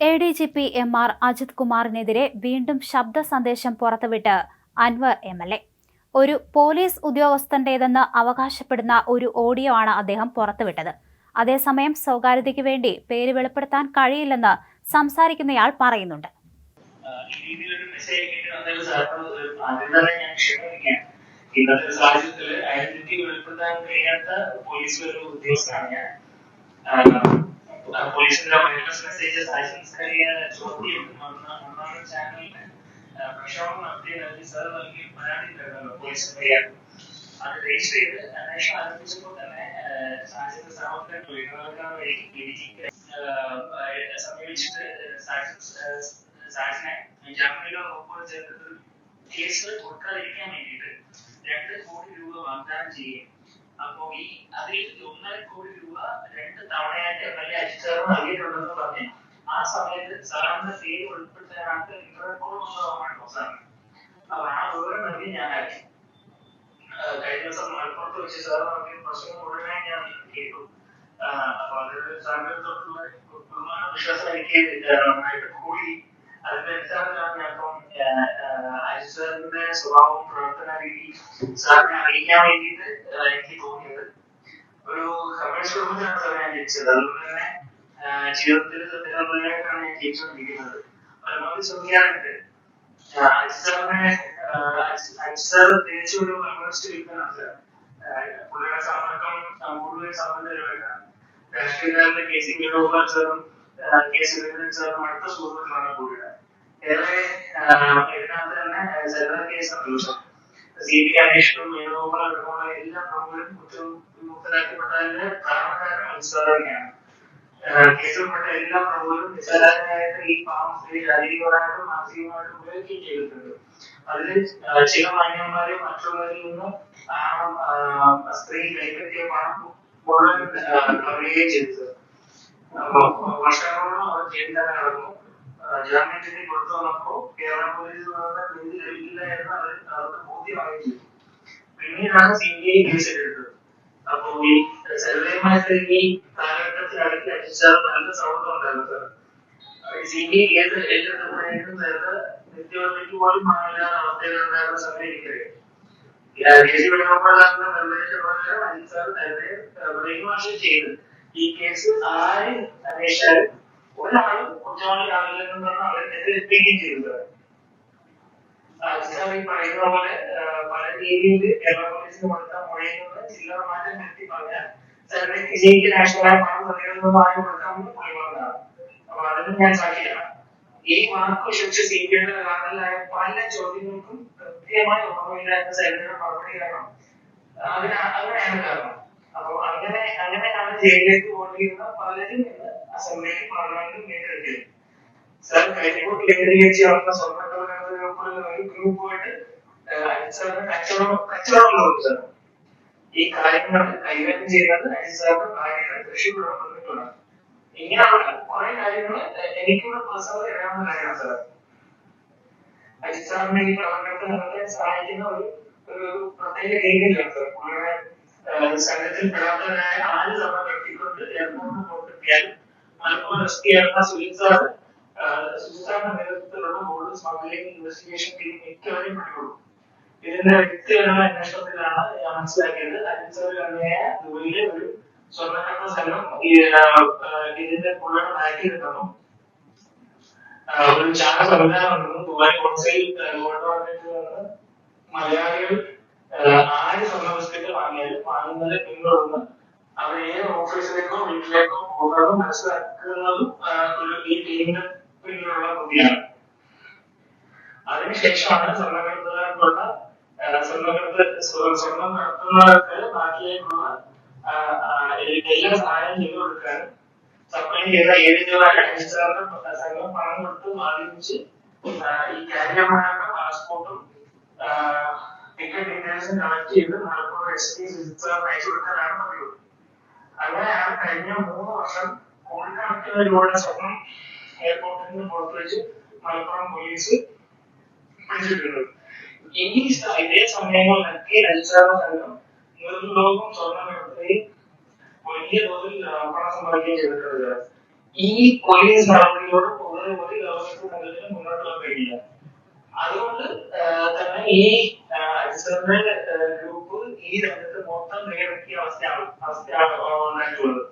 A D G P M R Ajith കുമാറിനെതിരെ വീണ്ടും ശബ്ദ സന്ദേശം പുറത്തുവിട്ട് അൻവർ എം എൽ എ ഒരു പോലീസ് ഉദ്യോഗസ്ഥന്റേതെന്ന് അവകാശപ്പെടുന്ന ഒരു ഓഡിയോ ആണ് അദ്ദേഹം പുറത്തുവിട്ടത്. അതേസമയം സ്വകാര്യതയ്ക്ക് വേണ്ടി പേര് വെളിപ്പെടുത്താൻ കഴിയില്ലെന്ന് സംസാരിക്കുന്നയാൾ പറയുന്നുണ്ട്. ഇന്നത്തെ സാഹചര്യത്തിൽ ഐഡന്റിറ്റി വെളിപ്പെടുത്താൻ കഴിയാത്ത പോലീസ് ഒരു ഉദ്യോഗസ്ഥനാണ് ഞാൻ. ആഹ് പോലീസിന്റെ വയർലെസ് മെസ്സേജ് സാഹചര്യ ചോദ്യം ഒന്നാം ചാനലിന് പ്രക്ഷോഭം നടത്തിയ നൽകി സാർ നൽകി പരാതി ഉണ്ടായിരുന്നല്ലോ പോലീസിന് കഴിയാതെ അത് രജിസ്റ്റർ ചെയ്ത് അന്വേഷണം ആരംഭിച്ചപ്പോൾ തന്നെ സാഹചര്യ സാമഗ്രികൾ ഉയർന്നവർക്കാണ് വഴി സമീപിച്ചിട്ട് സാഹചര്യ സാറിനെ ജാമ്യയിലോ ഒപ്പം ചേർത്തിട്ട് കേസ് കൊടുക്കാതിരിക്കാൻ വേണ്ടിയിട്ട് രണ്ട് കോടി രൂപ വാഗ്ദാനം ചെയ്യും അപ്പോ ഈ അതിൽ ഒന്നര കോടി രൂപ രണ്ട് തവണയായിട്ട് എം എൽ എ നൽകിയിട്ടുണ്ടെന്ന് പറഞ്ഞ്. ആ സമയത്ത് സാറിന്റെ പേര് ഉൾപ്പെടുത്താനായിട്ട് ഇന്റർനെറ്റോളം സാറിന് അപ്പൊ ആ വിവരം നൽകി ഞാൻ അയച്ചു കഴിഞ്ഞ ദിവസം മലപ്പുറത്ത് വെച്ച് സാർ നൽകിയ പ്രശ്നം ഉടനെ ഞാൻ കേട്ടു. അപ്പൊ അതിൽ സാറിന്റെ തൊട്ടുള്ള ബഹുമാന വിശ്വാസം എനിക്ക് നന്നായിട്ട് കൂടി. അതിന്റെ അടിസ്ഥാനത്തിലാണ് ഞാൻ ഇപ്പം അജിത് സാറിന്റെ പ്രവർത്തന രീതി സാറിനെ അറിയിക്കാൻ വേണ്ടിയിട്ട് എനിക്ക് തോന്നിയത്. ഒരു കുടുംബത്തിലാണ് സാർ ഞാൻ ജനിച്ചത്. അതുകൊണ്ട് തന്നെ ജീവിതത്തിൽ സത്യസന്ധനായിട്ടാണ് ഞാൻ ജീവിച്ചുകൊണ്ടിരിക്കുന്നത് പരമാവധി ശ്രമിക്കാറുണ്ട്. ആഹ് അജിത് സാറിനെ ആഹ് അജിത് അജിത് സാർ തിരിച്ചു ഒരു കമ്മ്യൂണിസ്റ്റ് ആഹ് പുള്ളിയുടെ സമ്പർക്കം മുഴുവൻ സംബന്ധിച്ചില്ല രാഷ്ട്രീയക്കാരന്റെ കെ സി വേണുഗോപാൽ സാറും കെ സുരേന്ദ്രൻ സാറും അടുത്ത സുഹൃത്തുക്കളാണ് പുള്ളിയുടെ. ഏറെ ഇതിനകത്ത് തന്നെ ജനറൽ കേസ് ഉണ്ടല്ലോ സി ബി അന്വേഷണം വേണുഗോപാൽ അടക്കമുള്ള എല്ലാ പ്രമുഖരും കുറ്റമുക്തരാക്കപ്പെട്ടതിന്റെ കാരണക്കാരൻ അജിത് തന്നെയാണ് കേസിൽപ്പെട്ട എല്ലാ പ്രമുഖരും നിസ്സാരമായിട്ട് ഈ പാവം സ്ത്രീ ശാരീരികമായിട്ടും മാനസികമായിട്ടും ഉപയോഗിക്കുകയും ചെയ്തിട്ടുണ്ട്. അതിൽ ചില മാന്യന്മാരെ മറ്റുള്ളവരിൽ നിന്ന് ആ സ്ത്രീ കൈപ്പറ്റിയ പണം മുഴുവൻ വർഷങ്ങളോളം അവർ ജയിലിൽ തന്നെ കേരള പോലീസ് അവർക്ക് ബോധ്യമാവുകയും ചെയ്തു പിന്നീടാണ് സി ബി ഐ കേസ് എടുത്തത്. അപ്പോ ഈ സർവേമായിട്ട് ഈ കാലഘട്ടത്തിൽ അടുത്ത് അടിച്ചാൽ നല്ല സൗഹൃദം ഉണ്ടായിരുന്നു. Sir C B I case ഏറ്റെടുത്തപ്പോഴേക്കും നേരത്തെ നിത്യവൃത്തിക്ക് പോലും മാറില്ലാത്ത അവസ്ഥയിലുണ്ടായിരുന്ന സമയം എനിക്കറിയാം. കെ സി വേണുഗോപാലിന്റെ നിർദ്ദേശപ്രകാരം അജിത് സാർ നേരത്തെ ബ്രെയിൻ വാഷ് ചെയ്ത് ഈ കേസ് ആര് അന്വേഷിച്ചാലും ഒരാളും കുറ്റവാളിയാവില്ലെന്ന് പറഞ്ഞ് അവരെ എത്തിക്കുകയും ചെയ്തത് അജിത് സാർ ഈ പറയുന്ന പോലെ രീതിയിൽ കേരള പോലീസിന് കൊടുത്ത മുഴയിൽ നിന്ന് ചില്ലറ മാറ്റം വരുത്തി പറഞ്ഞാൽ സാറിന്റെ വിജയിക്ക് നാഷണലായ പണം നൽകുന്നതുമായി കൊടുക്കാമെന്ന് പറഞ്ഞതാണ്. അപ്പൊ അതിന് ഞാൻ സാക്ഷിയാണ് ഈ വാക്ക് വിശ്വസിച്ച് സി ബി ഐയുടെ കാരണലായ പല ചോദ്യങ്ങൾക്കും കൃത്യമായി ഓർമ്മയില്ലാത്ത സൈനിക മറുപടി കാരണം അതിന് അങ്ങനെയാണ് കാരണം. അപ്പൊ അങ്ങനെ അങ്ങനെയാണ് ജയിലിലേക്ക് പോകേണ്ടിയിരുന്ന പലരും ഇന്ന് അസംബ്ലിയിൽ പാർലമെന്റിൽ നേരിടുന്നത് സാർ കരിപ്പൂർ കേന്ദ്രീകരിച്ച് നടന്ന സ്വർണക്കടലുള്ള ഒരു ഗ്രൂപ്പുമായിട്ട് സാർ ഈ കാര്യങ്ങൾ കൈകാര്യം ചെയ്യുന്നത് അജിത് സാറിന്റെ ഭാര്യയുടെ കൃഷി പ്രവർത്തനങ്ങളാണ്. ഇങ്ങനെയുള്ള കുറെ കാര്യങ്ങൾ എനിക്കുള്ള പേഴ്സണലി അറിയാവുന്ന കാര്യമാണ് സാർ അജിസാറിന്റെ ഈ പ്രവർത്തനത്തിൽ സഹായിക്കുന്ന ഒരു ഒരു ഒരു പ്രത്യേക രീതിയിലാണ് സാർ പുള്ളിയുടെ സംഘത്തിൽ പെടാത്തവരായ ആര് നമ്മൾ വ്യക്തിക്കൊണ്ട് എയർപോർട്ടിൽ മലപ്പുറം എസ് സുജിത് സാർ സാറിന്റെ നേതൃത്വത്തിലുള്ള ബോർഡ് സ്മഗ്ലിംഗ് ഇൻവെസ്റ്റിഗേഷൻ ടീം മിക്കവരെയും പിടികൊടുക്കും ഇതിന്റെ വ്യക്തിപരമായ അന്വേഷണത്തിലാണ് ഞാൻ മനസ്സിലാക്കിയത്. അജിത് സാർ തന്നെയായ ദുബൈയിലെ ഒരു സ്വർണക്കടത്ത് സ്ഥലം ഇതിന്റെ പുള്ളിയുടെ ബാക്കിൽ ഒരു ചാന സംവിധാനം ഉണ്ടെന്ന് ദുബായ് കോൺസൈൽ മാർക്കറ്റിൽ നിന്ന് മലയാളികൾ ആര് സ്വർണ വസ്തുക്കൾ വാങ്ങിയാലും വാങ്ങുന്നത് പിന്തുടർന്ന് ഏത് ഓഫീസിലേക്കോ വീട്ടിലേക്കോ പോകുന്നതും മനസ്സിലാക്കുന്നതും ഈ ടീമിന് പിന്നിലുള്ള ബുദ്ധിയാണ് അതിനുശേഷമാണ് സ്വർണക്കടത്തുകാർക്കുള്ള ആഹ് സ്വർണക്കടത്ത് സ്വ- സ്വർണം നടത്തുന്നവർക്ക് ആഹ് എല്ലാ സഹായം ചെയ്തു കൊടുക്കാനും സപ്ലൈ ചെയ്ത ഏജന്റുമാരെ സംഘം പണം കൊടുത്ത് വാങ്ങിച്ച് ഈ കാര്യമായ പാസ്പോർട്ടും ടിക്കറ്റ് ഡീറ്റെയിൽസും കളക്ട് ചെയ്ത് മലപ്പുറം എസ് ടി സുജിത്സാറിന് അയച്ചു കൊടുക്കാനാണ് പതിവ്. അങ്ങനെയാണ് കഴിഞ്ഞ മൂന്ന് വർഷം രൂപയുടെ സ്വർണം എയർപോർട്ടിൽ നിന്ന് പുറത്തു വെച്ച് മലപ്പുറം പോലീസ് പിടിച്ചിട്ടുണ്ട്. ഈ ഇതേ സമയങ്ങളിലൊക്കെ അടിസ്ഥാന സംഘം നിർലോകം സ്വർണം എടുക്കുകയും വലിയ തോതിൽ പണം സമ്പാദിക്കുകയും ചെയ്തിട്ടുണ്ട്. ഈ പോലീസ് നടപടികളോട് പൊതുവെ ഒരു ഗവൺമെന്റ് സംഘത്തിന് മുന്നോട്ട് പോകാൻ കഴിയില്ല അതുകൊണ്ട് തന്നെ ഈ ഗ്രൂപ്പ് ഈ രംഗത്ത് മൊത്തം നേരിടക്കിയ അവസ്ഥയാണ് അവസ്ഥയാണ് ഉണ്ടായിട്ടുള്ളത്.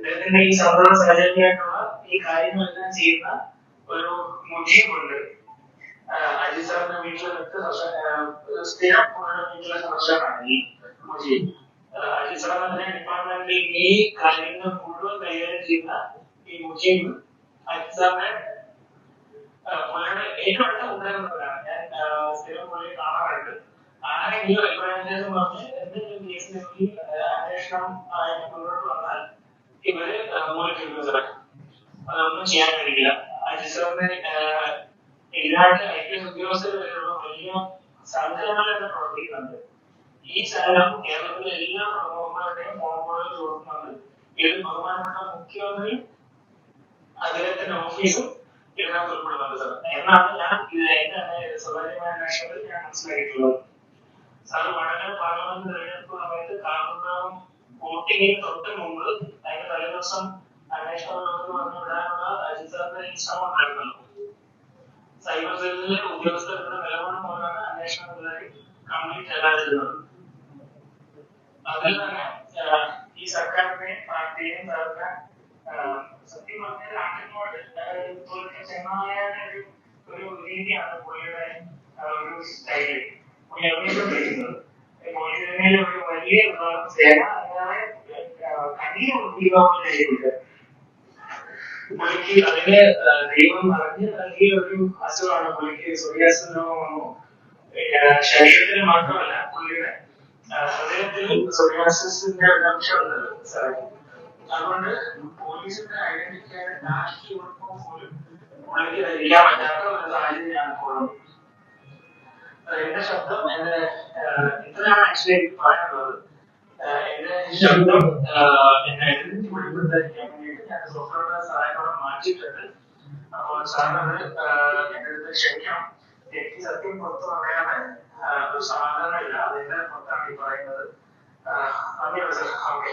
ഇദ്ദേഹത്തിന്റെ ഈ സമ്മർദ്ദ സഹചര്യമായിട്ടുള്ള ഈ കാര്യങ്ങളെല്ലാം ചെയ്യുന്ന ഒരു മുജീബുണ്ട് അജിത് സാറിന്റെ വീട്ടിൽ നിൽക്ക് സ്ഥിരം പുള്ളിയുടെ വീട്ടിലെ സന്ദർശനമാണ് ഈ മുജീബ് ആഹ് അജിത് സാറിന്റെ ഡിപ്പാർട്ട്മെന്റിൽ ഈ കാര്യങ്ങൾ മുഴുവൻ കൈകാര്യം ചെയ്യുന്ന ഈ മുജീബ് അജിത് സാറിനെ ആഹ് പുള്ളിയുടെ ഏറ്റവും അടുത്ത ഉണ്ടായിരുന്നവരാണ് ഞാൻ ആഹ് സ്ഥിരം പുള്ളിയെ ഇവർ സാറേ അതൊന്നും ചെയ്യാൻ കഴിയില്ല. അജിത് സാറിനെ ആഹ് ഇതിനായിട്ട് ഐ പി എസ് ഉദ്യോഗസ്ഥർ വലിയ സംഘടനകളൊക്കെ പ്രവർത്തിക്കുന്നുണ്ട്. ഈ സേവനം കേരളത്തിലെ എല്ലാ പ്രമുഖന്മാരുടെയും ഫോൺ കോളുകൾ കൊടുക്കുന്നുണ്ട് ഇത് ബഹുമാനപ്പെട്ട മുഖ്യമന്ത്രി അദ്ദേഹത്തിന്റെ ഓഫീസും ഇതിനകത്ത് ഉൾപ്പെടുന്നുണ്ട് സാർ. എന്നാണ് ഞാൻ ഇത് എന്റെ സ്വകാര്യമായ അന്വേഷണത്തിൽ ഞാൻ മനസ്സിലാക്കിയിട്ടുള്ളത്. സാർ വളരെ പാർലമെന്റ് തെരഞ്ഞെടുപ്പ് സമയത്ത് കാർന്നവും വോട്ടിങ്ങിന് തൊട്ട് മുമ്പ് അതിന്റെ തലേദിവസം അന്വേഷണ വിഭാഗത്തിൽ വന്ന് വിടാനുള്ള അജിത് സാറിന്റെ ഈ ശ്രമം ഉണ്ടായിരുന്നല്ലോ സൈബർ സെല്ലിലെ ഉദ്യോഗസ്ഥരുടെ നിലപാട് മൂലമാണ് അന്വേഷണ പരിപാടി കംപ്ലീറ്റ് അല്ലാതിരുന്നത് അതിൽ തന്നെ ആഹ്, ഈ സർക്കാരിനെ പാർട്ടിയെയും സർക്കാർ ആഹ്, സത്യം പറഞ്ഞാൽ നാട്ടിനോട് ആഹ്, തോൽക്കാൻ ചെന്നായാലും ഒരു ഒരു രീതിയാണ് പുള്ളിയുടെ ആഹ്, ഒരു സ്റ്റൈല് പുള്ളി എവിടെയൊക്കെ വിളിക്കുന്നത് പുള്ളിയുടെ ഒരു വലിയ വിഭാഗം സേന കണ്ണീർ ഒഴിവാക്കാൻ കഴിയില്ല പുള്ളിക്ക് അതിന് ദൈവം അറിഞ്ഞ് നൽകിയ ഒരു അസുഖമാണ് പുള്ളിക്ക് സൂര്യാസന രോഗം വന്നു ആ, ശരീരത്തിന് മാത്രമല്ല പുള്ളിയുടെ ഹൃദയത്തിൽ സോറിയാസിന്റെ ഒരു അംശമുണ്ട് സാറേ അതുകൊണ്ട് പോലീസിന്റെ ഐഡന്റിറ്റി രാഷ്ട്രീയ ഉറപ്പം പോലും പുള്ളിക്ക് ധരിക്കാൻ പറ്റാത്ത ഒരു സാഹചര്യമാണ് ഇത്രയാണ് ആക്ച്വലി എനിക്ക് ശബ്ദം ഐഡന്റിറ്റി വെളിപ്പെടുത്താതിരിക്കാൻ വേണ്ടിയിട്ട് ഞാൻ സോഫ്റ്റ്വെയർ സഹായത്തോടെ മാറ്റിയിട്ടുണ്ട് അപ്പോൾ സാറിനത് അടുത്ത് ക്ഷമിക്കണം എനിക്ക് സത്യം പുറത്തു പറയാതെ ഒരു സമാധാനമില്ല അതിന്റെ പുറത്താണ് ഈ പറയുന്നത് നന്ദിയുണ്ട് സാർ ഓക്കെ